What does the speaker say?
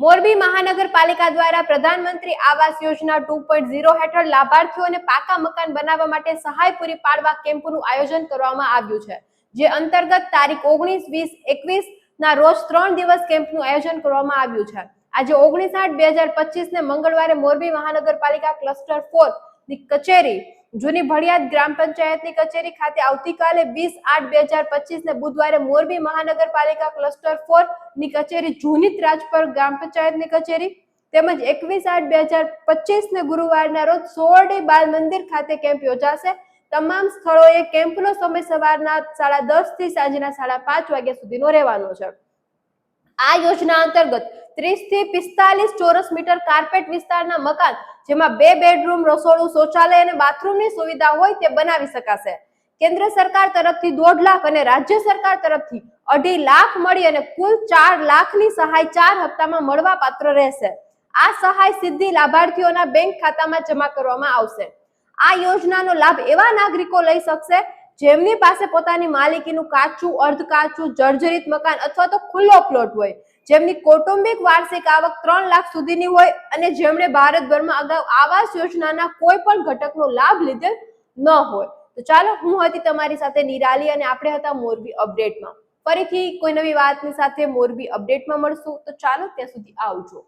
મોરબી મહાનગરપાલિકા દ્વારા પ્રધાનમંત્રી Awas Yojana two point zero હેઠળ લાભાર્થીઓને પાકા મકાન બનાવવા માટે સહાય પૂરી પાડવા કેમ્પનું આયોજન કરવામાં આવ્યું છે, જે અંતર્ગત તારીખ ઓગણીસ, વીસ, એકવીસ ના રોજ ત્રણ દિવસ કેમ્પનું આયોજન કરવામાં આવ્યું છે. આજે ઓગણીસ આઠ, બે હજાર પચીસ ને મંગળવારે મોરબી મહાનગરપાલિકા ક્લસ્ટર ફોર ની કચેરી, જૂની ભડિયાદ ગ્રામ પંચાયતની કચેરી ખાતે આવતીકાલે વીસ આઠ બે હજાર પચીસ ને બુધવારે મોરબી મહાનગરપાલિકા ક્લસ્ટર ફોરની કચેરી, જૂની ત્રાજપર ગ્રામ પંચાયતની કચેરી તેમજ એકવીસ આઠ બે હજાર પચીસ ને ગુરુવારના રોજ સોરડી બાલ મંદિર ખાતે કેમ્પ યોજાશે. તમામ સ્થળોએ કેમ્પનો સમય સવારના સાડા દસથી સાંજના સાડા પાંચ વાગ્યા સુધીનો રહેવાનો છે. આ યોજના અંતર્ગત ત્રીસથી પિસ્તાલીસ ચોરસ મીટર કાર્પેટ વિસ્તારના મકાન, જેમાં બે બેડરૂમ, રસોડું, શૌચાલય અને બાથરૂમની સુવિધા હોય તે બનાવી શકાશે. કેન્દ્ર સરકાર તરફથી દોઢ લાખ અને રાજ્ય સરકાર તરફથી અઢી લાખ મળી અને કુલ ચાર લાખની સહાય ચાર હપ્તામાં મળવા પાત્ર રહેશે. આ સહાય સીધી લાભાર્થીઓના બેંક ખાતામાં જમા કરવામાં આવશે. આ યોજનાનો લાભ એવા નાગરિકો લઈ શકશે જેમની પાસે પોતાની માલિકીનું કાચું અર્ધ કાચું જર્જરિત મકાન અથવા તો ખુલ્લો પ્લોટ હોય, જેમની કૌટુંબિક વાર્ષિક આવક ત્રણ લાખ સુધીની હોય અને જેમણે ભારતભરમાં અગાઉ આવાસ યોજનાના કોઈ પણ ઘટકનો લાભ લીધેલ ન હોય. તો ચાલો, હું હતી તમારી સાથે નિરાલી અને આપણે હતા મોરબી અપડેટમાં. ફરીથી કોઈ નવી વાતની સાથે મોરબી અપડેટમાં મળશું. તો ચાલો, ત્યાં સુધી આવજો.